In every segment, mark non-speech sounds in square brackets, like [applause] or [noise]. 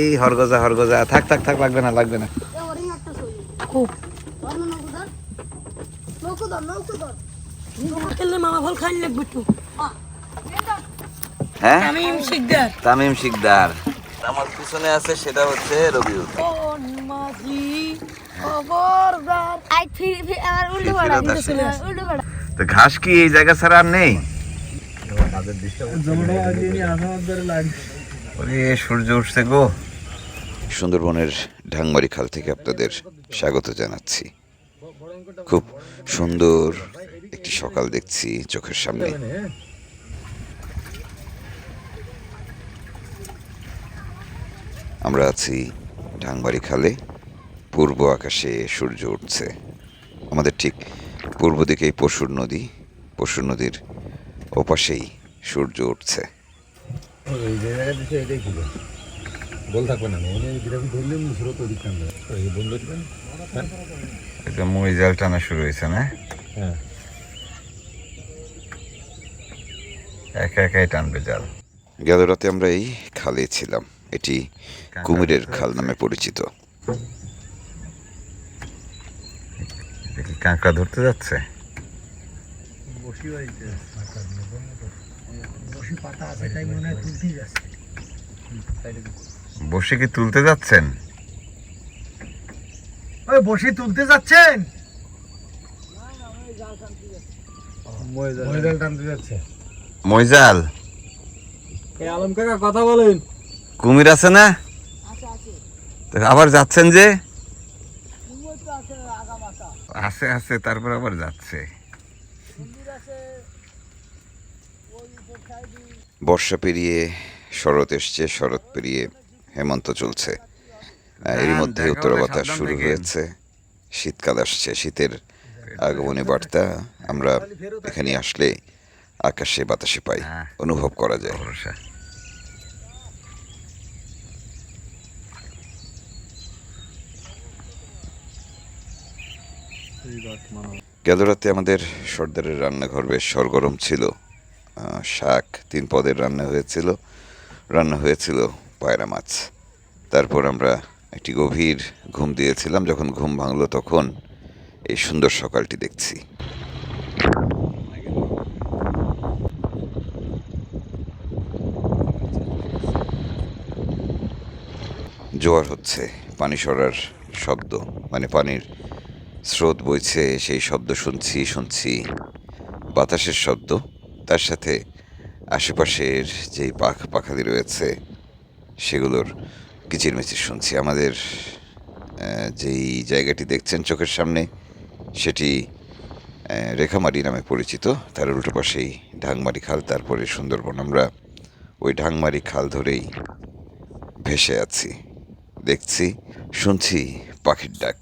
এই হরগজা হরগজা। থাক থাক থাক লাগবে না লাগবে না। ওরে একটা ছবি খুব হ্যাঁ? আমি শিকদার। তামিম শিকদার। আমার পিছনে আছে সেটা হচ্ছে রবিউল। কোন মাঝি খবরদার আই ফির ফির আর উল্টো ফির পড়া ফিরত আসে। উল্টো পড়া তো ঘাস কি এই জায়গা ছাড়া আর নেই? সূর্য উঠছে গো। সুন্দরবনের ঢাংমারি খাল থেকে আপনাদের স্বাগত জানাচ্ছি। খুব সুন্দর একটি সকাল দেখছি চোখের সামনে। আমরা আছি ঢাংবাড়ি খালে। পূর্ব আকাশে সূর্য উঠছে। আমাদের ঠিক পূর্ব দিকেই পশুর নদী। পশুর নদীর ওপাশেই সূর্য উঠছে। এই জায়গাটা এটাই ছিল বল থাকবে না মনে যেরকম ধরলে মুসুরো তৈরি কান্ড এই বন্ধ দিবেন এটা মই জাল টানা শুরু হয়েছে না হ্যাঁ। একা একাই টানবে জাল গেল রাতে আমরা এই খালে ছিলাম। এটি কুমিরের খাল নামে পরিচিত। কাঁকড়া ধরতে যাচ্ছে? বসি বাড়িতে বসি পাতা আছে তাই মনে হয় তুলতেই যাচ্ছে বসে কি তুলতে যাচ্ছেন? ওই বসি তুলতে যাচ্ছেন? ময়দাল টানতে যাচ্ছে। মইজাল আলম কাকা কথা বলেন। কুমির আছে না? আবার যাচ্ছেন যে? আছে আছে তারপর আবার যাচ্ছে। বর্ষা পেরিয়ে শরৎ এসছে শরৎ পেরিয়ে হেমন্ত চলছে। আহ, এরই মধ্যে উত্তর বাতাস শুরু হয়েছে। শীতকাল আসছে শীতের আগমনী বার্তা আমরা এখানে আসলে আকাশে বাতাসে পাই অনুভব করা যায়। গেল রাতে আমাদের সর্দারের রান্নাঘর বেশ সরগরম ছিল। শাক, তিন পদের রান্না হয়েছিল। রান্না হয়েছিল পায়রা মাছ। তারপর আমরা একটি গভীর ঘুম দিয়েছিলাম। যখন ঘুম ভাঙলো তখন এই সুন্দর সকালটি দেখছি। জোয়ার হচ্ছে, পানি সরার শব্দ মানে পানির স্রোত বইছে, সেই শব্দ শুনছি শুনছি। বাতাসের শব্দ। তার সাথে আশেপাশের যেই পাখ পাখালি রয়েছে, সেগুলোর কিচিরমিচির শুনছি। আমাদের যেই জায়গাটি দেখছেন চোখের সামনে, সেটি রেখামারি নামে পরিচিত। তার উল্টো পাশেই ঢাংমারি খাল, তারপরে সুন্দরবন। আমরা ওই ঢাংমারি খাল ধরেই ভেসে আছি, দেখছি, শুনছি পাখির ডাক।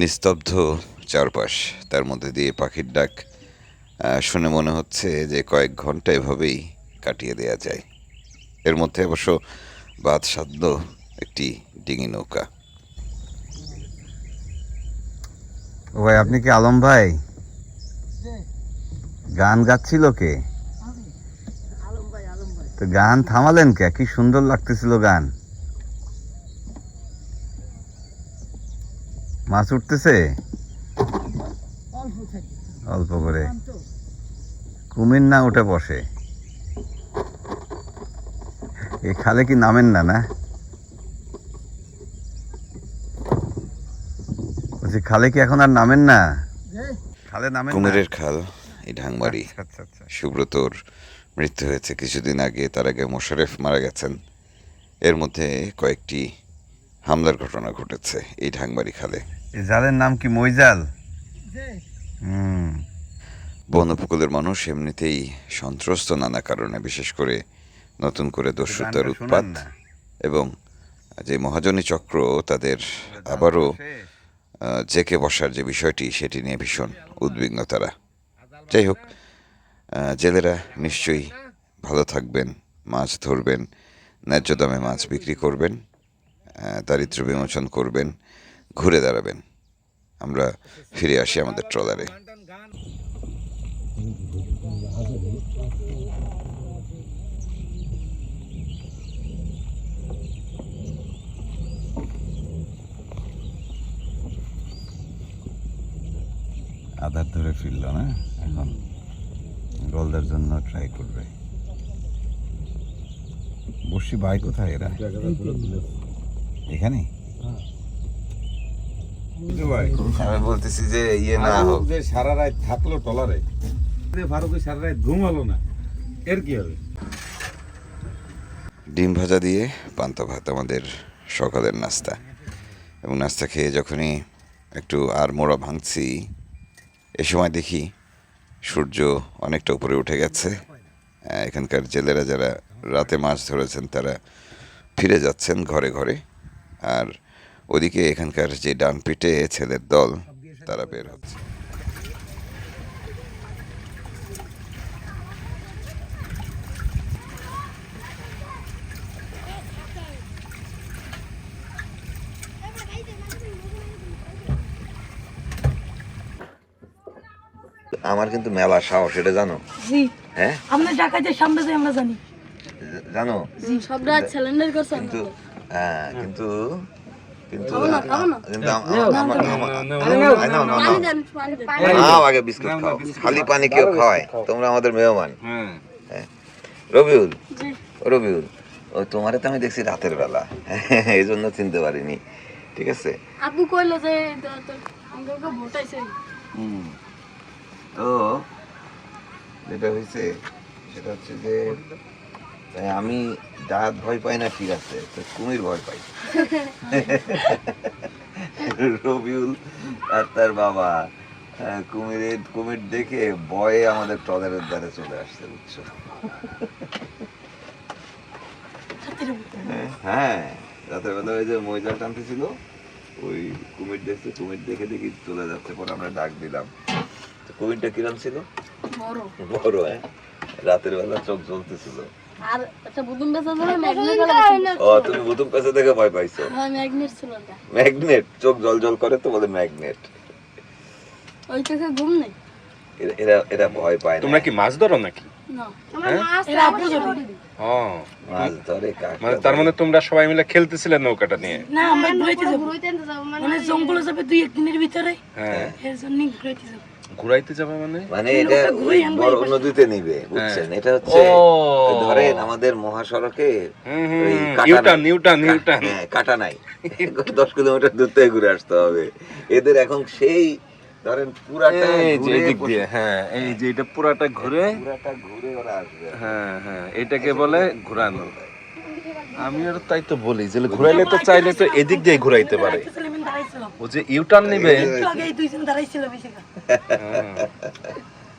নিস্তব্ধ চারপাশ তার মধ্যে দিয়ে পাখির ডাক শুনে মনে হচ্ছে যে কয়েক ঘণ্টা এভাবেই কাটিয়ে দেয়া যায়। এর মধ্যে অবশ্য বাদ সাধ্য একটি ডিঙি নৌকা। ও ভাই আপনি কি আলম ভাই? গান গাচ্ছিল কে? আলম ভাই আলম ভাই। তো গান থামালেন কে? কি সুন্দর লাগতেছিল গান। মাছ উঠতেছে? অল্প করে। কুমির না উঠে বসে। এ খালে কি নামেন না না? বলছি খালে কি এখন আর নামেন না? খালে খালের নামে কুমিরের খাল এই ঢাংমারি। আচ্ছা আচ্ছা সুব্রতর মৃত্যু হয়েছে কিছুদিন আগে তার আগে মোশারেফ মারা গেছেন। এর মধ্যে কয়েকটি হামলার ঘটনা ঘটেছে এই ঢাংবাড়ি খালে। এই জালের নাম কি মইজাল? হুম। বন উপকূলের মানুষ এমনিতেই সন্ত্রস্ত নানা কারণে বিশেষ করে নতুন করে দস্যুতার উৎপাত এবং যে মহাজনী চক্র তাদের আবারও জেকে বসার যে বিষয়টি সেটি নিয়ে ভীষণ উদ্বিগ্ন তারা। যাই হোক জেলেরা নিশ্চয়ই ভালো থাকবেন মাছ ধরবেন ন্যায্য দামে মাছ বিক্রি করবেন আহ, দারিদ্র্য বিমোচন করবেন ঘুরে দাঁড়াবেন। আমরা ফিরে আসি আমাদের ট্রলারে। আধার ধরে ফিরলো না? এখন গলদার জন্য ট্রাই করবে। বসি ভাই কোথায় এরা? এখানে? আমি বলতেছি যে ইয়ে না হোক। যে সারা রাত থাকল টলারে ফারুক সারা রাত ঘুমালো না এর কি হবে? ডিম ভাজা দিয়ে পান্তা ভাত আমাদের সকালের নাস্তা। এবং নাস্তা খেয়ে যখনই একটু আর মোড়া ভাঙছি এ সময় দেখি সূর্য অনেকটা উপরে উঠে গেছে। এখানকার জেলেরা যারা রাতে মাছ ধরেছেন তারা ফিরে যাচ্ছেন ঘরে ঘরে। আর ওদিকে এখানকার যে ডান পিটে ছেলের দল তারা বের হচ্ছে। আমার কিন্তু মেলা সাহস এটা জানো? জি। হ্যাঁ? আমরা ডাকাতের সামনে যাই আমরা জানি। জানো? সব রাত সিলিন্ডার করছে কিন্তু হ্যাঁ কিন্তু কিন্তু নাও, আগে বিস্কুট খাও খালি পানি কেউ খাওয়ায় তোমরা আমাদের মেহমান হ্যাঁ রবিউল রবিউল ও তোমারে তো আমি দেখছি রাতের বেলা এই জন্য চিনতে পারিনি ঠিক আছে আপু কইলো যে তো- তো যেটা হয়েছে সেটা হচ্ছে যে আমি ডাক ভয় পাই না ঠিক আছে তো কুমির ভয় পাই। রবিউল আর তার বাবা কুমিরের কুমির দেখে ভয়ে আমাদের ট্রলারের দ্বারে চলে আসছে বুঝছ? হ্যাঁ রাতের বেলা ওই যে মহিলা টানতেছিল ওই কুমির দেখছে কুমির দেখে দেখি চলে যাচ্ছে পরে আমরা ডাক দিলাম। তো কুমিরটা কিরম ছিল? বড়। বড় হ্যাঁ। রাতের বেলা চোখ জ্বলতেছিল। আর একটা বুদুম বেচা ধরে ম্যাগনেট ও তুমি বুতুম কাছে দেখে ভয় পাইছো? হ্যাঁ ম্যাগনেট ছিল ওটা। ম্যাগনেট? চোখ জল জল করে তো বলে ম্যাগনেট। ওই চোখে ঘুম নেই। এরা এরা ভয় পায় তোমরা কি মাছ ধরো নাকি? ধরে মানে তার মানে তোমরা সবাই মিলে খেলতেছিলে নৌকাটা নিয়ে? না আমরা ঘুরাইতে যাব। মানে মানে জঙ্গলে যাবে দুই একদিনের ভিতরে। হ্যাঁ। এর জন্য ঘুরাইতে যাব। ঘুরাইতে যাবে মানে? মানে এটা বড় নদীতে নিবে বুঝছেন? এটা হচ্ছে ধরেন আমাদের মহাসড়কে নিউটন। Newton Newton. হ্যাঁ কাটা নাই। দশ কিলোমিটার দূর থেকে ঘুরে আসতে হবে। এদের এখন সেই ধরেন পুরাটা এই যে দিয়ে হ্যাঁ এই যে এটা পুরাটা ঘুরে পুরাটা ঘুরে ওরা আসবে। হ্যাঁ হ্যাঁ এটাকে বলে ঘুরানো। আমি আর তাই তো বলি যে ঘুরাইলে তো চাইলে তো এদিক দিয়ে ঘুরাইতে পারে। ও যে ইউটার্ন নিবে। একটু আগে এই দুইজন দাঁড়াইছিল বেশি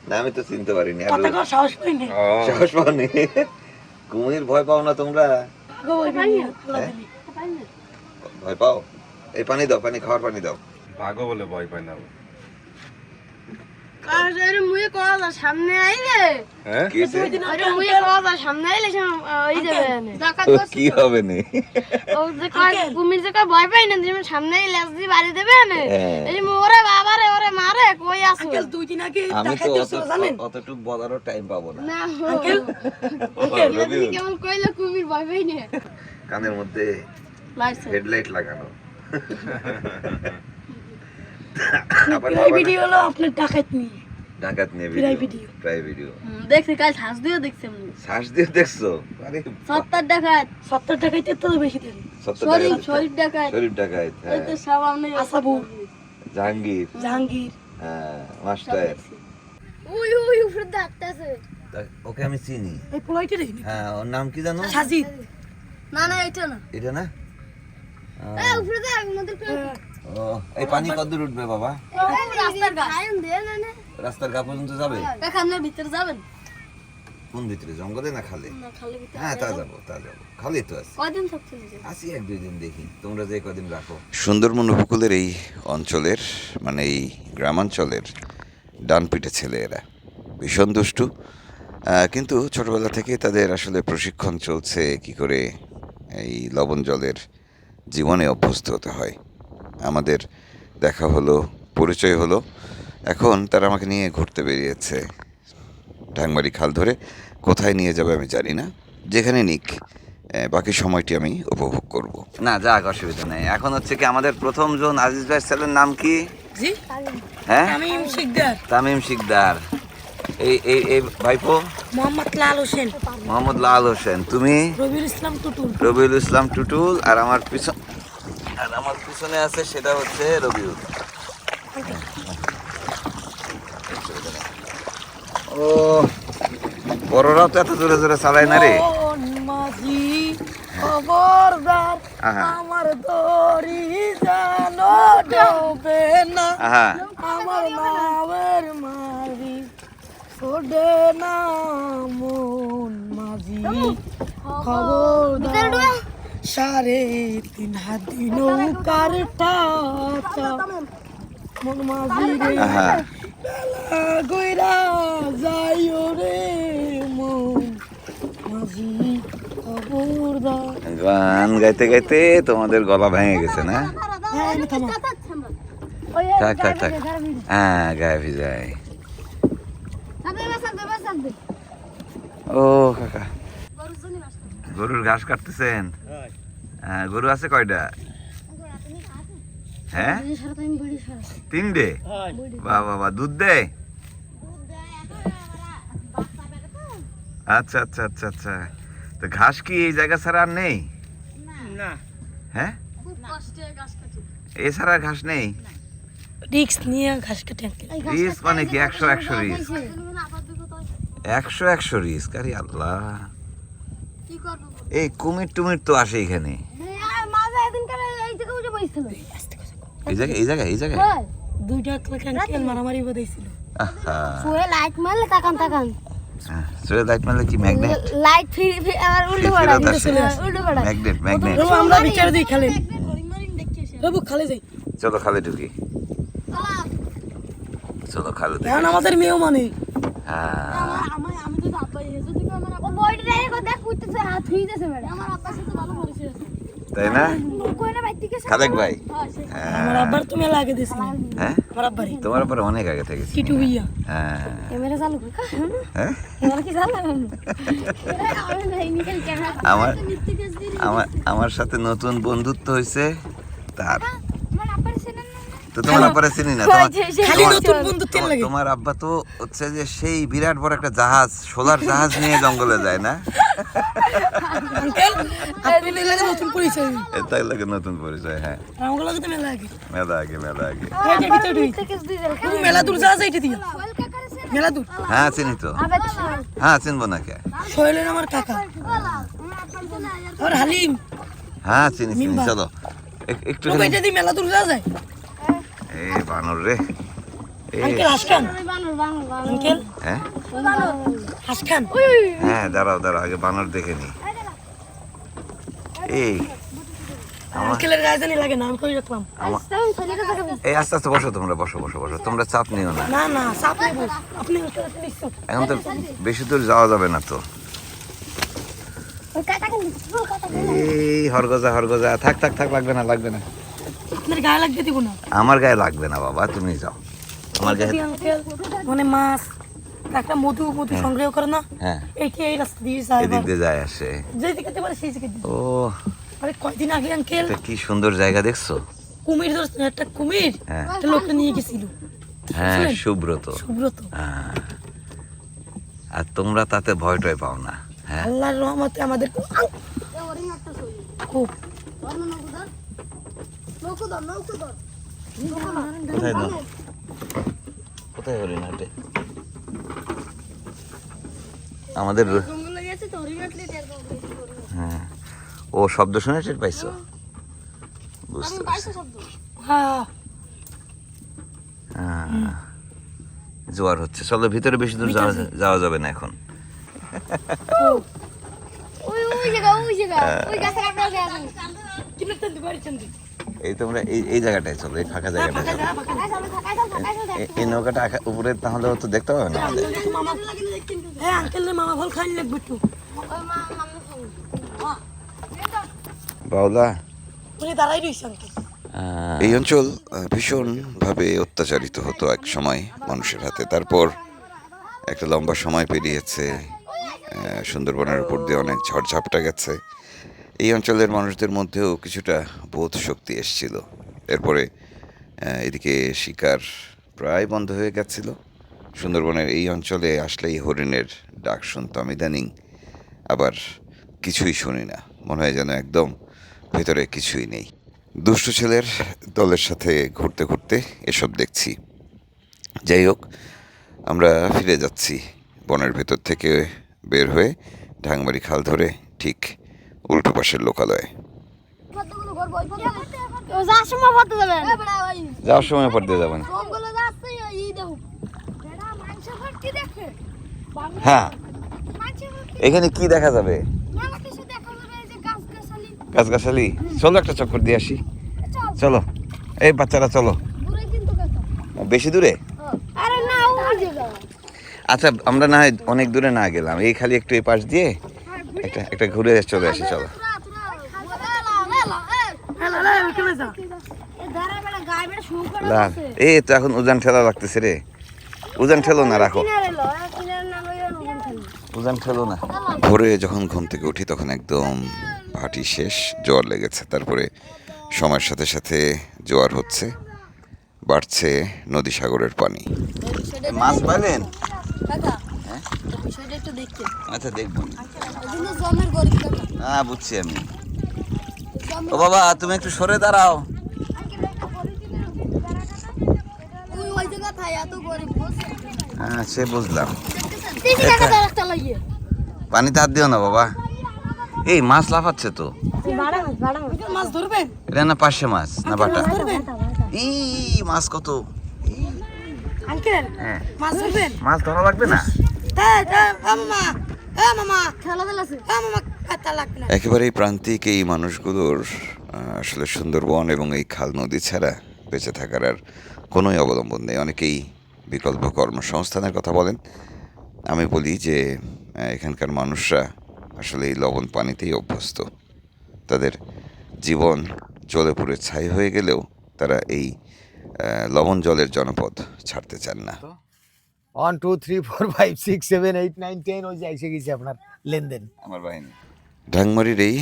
না আমি তো চিনতে পারিনি। আর কথা কওয়ার সাহস পাইনি। সাহস পাওনি। কুমির ভয় পাও না তোমরা? দিলি। ভয় পাও? এই পানি দাও পানি খাওয়ার পানি দাও। ভাগো বলে ভয় পায় না। আর সামনে আইলে। হ্যাঁ? কি আরে সামনে আইলে ওই যাবে ও, কি হবে নি? ও যে কয় কুমির যে কয় ভয় পাই না যে সামনে আইলে আসি বাড়ি দেবে না হ্যাঁ। এই ওরে বাবা রে ওরে মারে কই আছো? আঙ্কেল দুই দিন আগে আমি তো অতটুক বলারও টাইম পাবো না। আঙ্কেল। কেমন কইলে কুমির ভয় পাই না। কানের মধ্যে হেডলাইট লাগানো। [laughs] আবার হলো আপনার ডাকাত নিয়ে। ডাকাত নিয়ে ভিডিও ভিডিও। প্রায় ভিডিও দেখছি কাল শ্বাস দিয়ে দেখছি আমি। শ্বাস দিয়ে দেখছ? আরে সত্তর ডাকাত। সত্তর টাকাইতে তো বেশি দেন সত্তর শরীফ শরীফ ডাকাত। শরীফ ডাকাত এই তো সামনে আসাবুর জাহাঙ্গীর। জাহাঙ্গীর। হ্যাঁ মাস্টার। ওই ওই উপরে ডাকতেছে। ওকে আমি চিনি। এই পোলাইটা দেখি হ্যাঁ ওর নাম কি জানো? সাজিদ। না না এটা না। এটা না? উপরে দেখ আমাদের ও এই পানি কতদূর উঠবে বাবা? রাস্তার গা রাস্তার পর্যন্ত যাবে? এখানে ভিতরে যাবেন কোন ভিতরে? জঙ্গলে না খালে? খালি হ্যাঁ তা যাব তা যাব। খালি তো আছে। কয়দিন আসি এক দুই দিন দেখি। তোমরা যে কদিন রাখো। সুন্দরবন উপকূলের এই অঞ্চলের মানে এই গ্রামাঞ্চলের ডান পিঠে ছেলে এরা ভীষণ দুষ্টু। কিন্তু ছোটবেলা থেকে তাদের আসলে প্রশিক্ষণ চলছে কি করে এই লবণ জলের জীবনে অভ্যস্ত হতে হয়। আমাদের দেখা হলো পরিচয় হলো। এখন তারা আমাকে নিয়ে ঘুরতে বেরিয়েছে। ঢাংমারি খাল ধরে কোথায় নিয়ে যাবে আমি জানি না। যেখানে নিক বাকি সময়টি আমি উপভোগ করব। না যাক অসুবিধা নেই। এখন হচ্ছে কি আমাদের প্রথম জন আজিজ ভাই ছেলের নাম কি? হ্যাঁ? আমি শিকদার। তামিম শিকদার। এই এই এই ভাইপো? মোহাম্মদ লাল হোসেন। মোহাম্মদ লাল হোসেন। তুমি? রবিউল ইসলাম টুটুল। রবিউল ইসলাম টুটুল আর আমার পিছন আমার পিছনে আছে সেটা হচ্ছে রবিউল। ও বড়রাও তো এত জোরে জোরে চালায় না রে। খবরদার আমার দড়ি জানো ডোবে না। আমার নামের মাঝি ছোড়ে না মন মাঝি। খবরদার সাড়ে তিন হাতি নৌকার মন মাঝি রে আহা গইরা যাইও রে মন মাঝি গান গাইতে গাইতে তোমাদের গলা ভেঙে গেছে না? হ্যাঁ থাক থাক থাক। হ্যাঁ গায়ে সাথে ও কাকা। গরুর ঘাস কাটতেছেন? হ্যাঁ গরু আছে কয়টা? হ্যাঁ? তিনটে? বাহ বাবা দুধ দেয়? আচ্ছা আচ্ছা আচ্ছা আচ্ছা। তো ঘাস কি এই জায়গা ছাড়া আর নেই? হ্যাঁ? খুব কষ্টে গাছ কাটি এছাড়া আর ঘাস নেই? রিক্স নিয়ে ঘাস কাটে রিস্ক মানে কি একশো একশো রিস্ক? একশো একশো রিস্ক আরে আল্লাহ। এই কুমির টুমির তো আসে এখানে। বসছিল এই জায়গায় এই জায়গায় এই জায়গায়? দুইটা আঙ্কেল মারামারি বাদাইছিল আহা। ফুয়ে লাইট মারলে তাকান তাকান। সুরে লাইট মারলে কি ম্যাগনেট? লাইট ফিরে ফিরে আবার উল্টো পড়া উল্টো পড়া ম্যাগনেট ম্যাগনেট। রবু আমরা বিচার দিই খালে। রবু খালে যাই। চলো খালে ঢুকি। চলো খালে দেখি আমাদের মেয়েও মানে। হ্যাঁ। আমি তো আব্বা এসে দিকে আমার ও বইটা রেখে দেখ কইতেছে হাত হইতেছে ম্যাডাম। আমার আব্বার সাথে ভালো পরিচয় আছে। তাই না? ভাই। আমার আব্বার তুমি হ্যাঁ? আমার তোমার উপরে অনেক আগে থেকে কিটু হইয়া হ্যাঁ। ক্যামেরা চালু। কর হ্যাঁ? ক্যামেরা কি চালু? আমার আমার আমার সাথে নতুন বন্ধুত্ব হয়েছে তার। তো তোমার আব্বারে চিনি না তোমার খালি নতুন বন্ধু লাগে। তোমার আব্বা তো হচ্ছে যে সেই বিরাট বড় একটা জাহাজ সোলার জাহাজ নিয়ে জঙ্গলে যায় না? আপনি লাগে নতুন পরিচয়। তাই লাগে নতুন পরিচয় হ্যাঁ। আমাকে লাগে তো মেলা আগে। মেলা আগে মেলা এইটা দূর যাওয়া যাইতে দিও মেলা দূর। হ্যাঁ চিনি তো। হ্যাঁ চিনবো না কে? সোহেলের আমার কাকা। আর হালিম। হ্যাঁ চিনি চিনি চলো। একটু দিয়ে মেলা দূর যাওয়া যায়। এ বানর রে। হ্যাঁ? হ্যাঁ দাঁড়াও দাঁড়াও আগে বানর দেখে নি। এই আস্তে আস্তে বসো তোমরা বসো বসো বসো। তোমরা চাপ নিও না। না না চাপ আপনি এখন তো বেশি দূর যাওয়া যাবে না তো। এই হরগজা হরগজা। থাক থাক থাক লাগবে না লাগবে না। আপনার গায়ে লাগতে দিব না। আমার গায়ে লাগবে না বাবা তুমি যাও। আমার গায়ে মানে মাছ একটা মধু মধু সংগ্রহ করে না। হ্যাঁ। এইটি এই রাস্তা দিয়ে যায় এদিক দিয়ে যায় আসে। পারে সেই দিকে ও আরে কয়দিন আগে আঙ্কেল কি সুন্দর জায়গা দেখছ? কুমির ধরছে একটা কুমির? হ্যাঁ। একটা লোকটা নিয়ে গেছিল। হ্যাঁ সুব্রত। সুব্রত। হ্যাঁ। আর তোমরা তাতে ভয় টয় পাও না। হ্যাঁ। আল্লাহর রহমতে আমাদের খুব অন্য নৌকো ধর নৌকো ধর নৌকো ধর কোথায় নাও কোথায় হরিণ হাটে আমাদের। হ্যাঁ। ও শব্দ শুনে টের পাইছো? বুঝতে হ্যাঁ। হ্যাঁ। জোয়ার হচ্ছে। চলো ভিতরে বেশি দূর যাওয়া যাবে না এখন। ওই ওই জায়গা ওই জায়গা। ওই গাছের আপনার চন্দি এই তোমরা এই এই জায়গাটায় চলো এই ফাঁকা জায়গাটায় চলো। এই নৌকাটা উপরে তাহলে তো দেখতে পাবে না? হ্যাঁ বাউলা এই অঞ্চল ভীষণভাবে অত্যাচারিত হতো এক সময় মানুষের হাতে। তারপর একটা লম্বা সময় পেরিয়েছে সুন্দরবনের উপর দিয়ে অনেক ঝড়ঝাপটা গেছে। এই অঞ্চলের মানুষদের মধ্যেও কিছুটা বোধ শক্তি এসছিল। এরপরে এদিকে শিকার প্রায় বন্ধ হয়ে গেছিল। সুন্দরবনের এই অঞ্চলে আসলেই হরিণের ডাক শুনতাম ইদানিং। আবার কিছুই শুনি না। মনে হয় যেন একদম ভেতরে কিছুই নেই। দুষ্টু ছেলের দলের সাথে ঘুরতে ঘুরতে এসব দেখছি। যাই হোক, আমরা ফিরে যাচ্ছি বনের ভেতর থেকে বের হয়ে ঢাংমারি খাল ধরে ঠিক উল্টো পাশের লোকালয়ে। কতগুলো ঘর বই ও যার সময় পড়তে যাবেন। যাওয়ার হ্যাঁ। এখানে কি দেখা যাবে? মেলা কিছু দেখা যাবে এই যে গাছ গাছালি গাছগাছালি। চলো একটা চক্কর দিয়ে আসি। চলো। এই বাচ্চারা চলো। দূরে কিন্তু কথা। বেশি দূরে? আরে না ওই জায়গা আচ্ছা আমরা না হয় অনেক দূরে না গেলাম। এই খালি একটু এই পাশ দিয়ে একটা একটা ঘুরে চলে আসি, চলো। এই তো এখন উজান ঠেলা লাগতেছে রে। উজান ঠেলো না, রাখো। উজান ঠেলো না। ভোরে যখন ঘুম থেকে উঠি, তখন একদম ভাটি শেষ জোয়ার লেগেছে। তারপরে সময়ের সাথে সাথে জোয়ার হচ্ছে, বাড়ছে নদী সাগরের পানি। মাছ পাইলেন কাকা বিষয়টা একটু দেখতে আচ্ছা দেখব। না বুঝছি আমি। ও বাবা তুমি একটু সরে দাঁড়াও। হ্যাঁ সে বুঝলাম। তিন টাকা দাও একটা লাগিয়ে পানিতে হাত দিও না বাবা। এই মাছ লাফাচ্ছে তো। এটা না পাশে মাছ না বাটা? ধরবেন? ই মাছ কত? হ্যাঁ। মাছ ধরবেন? মাছ ধরা লাগবে না? একেবারেই প্রান্তিক এই মানুষগুলোর আসলে সুন্দরবন এবং এই খাল নদী ছাড়া বেঁচে থাকার আর কোনোই অবলম্বন নেই। অনেকেই বিকল্প কর্মসংস্থানের কথা বলেন। আমি বলি যে এখানকার মানুষরা আসলে এই লবণ পানিতেই অভ্যস্ত। তাদের জীবন জলে পুড়ে ছাই হয়ে গেলেও তারা এই লবণ জলের জনপদ ছাড়তে চান না। One two three four five six seven eight nine ten ওই যে এসে গেছে আপনার লেনদেন। আমার বাহিনী। ঢাংমারির এই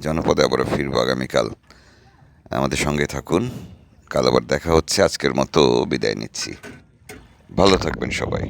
জনপদে আবারও ফিরবো আগামীকাল। আমাদের সঙ্গে থাকুন। কাল আবার দেখা হচ্ছে। আজকের মতো বিদায় নিচ্ছি। ভালো থাকবেন সবাই।